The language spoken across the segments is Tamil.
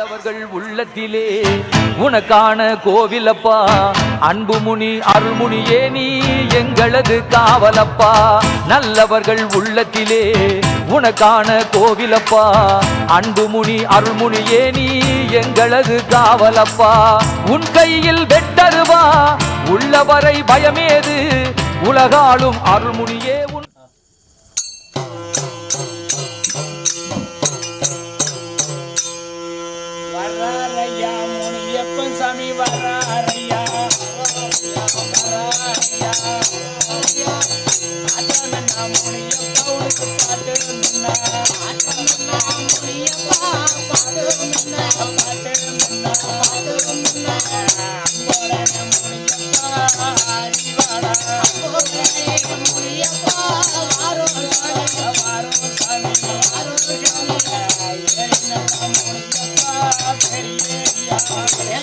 உள்ளவர்கள் உள்ளத்திலே. உனக்கான கோவிலப்பா அன்புமுனி அருள்முனியே நீ எங்களது காவலப்பா. நல்லவர்கள் உள்ளத்திலே உனக்கான கோவிலப்பா. அன்புமுனி அருள்முனியே நீ எங்களது காவலப்பா. உன் கையில் வெட்டருவா உள்ளவரை பயமேது. உலகாலும் அருள்முனியே வரையா முனியப்பன் சாமி வரையா முனியப்பா உனக்கு பாட்டு இருந்தா பாட்டு இருந்தா பாட்டு இருந்தா பாட்டு அறிவாடா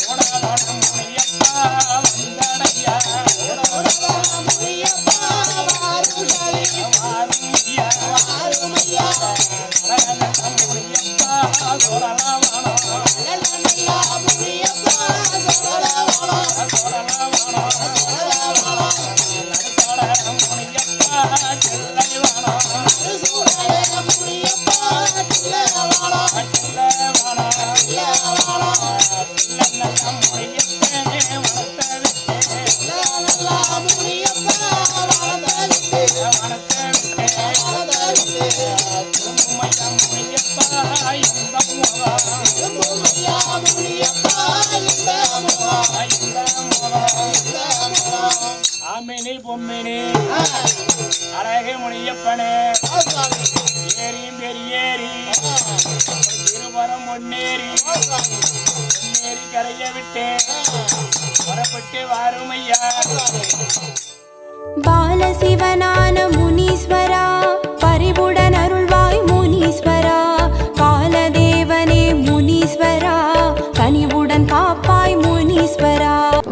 போன ஆமேனி பொம்மினி. அழகே முனியப்பனே. ஏரியும் பெரியேரி. திருவரம் ஒன்னேரி பாலசிவனான முனீஸ்வர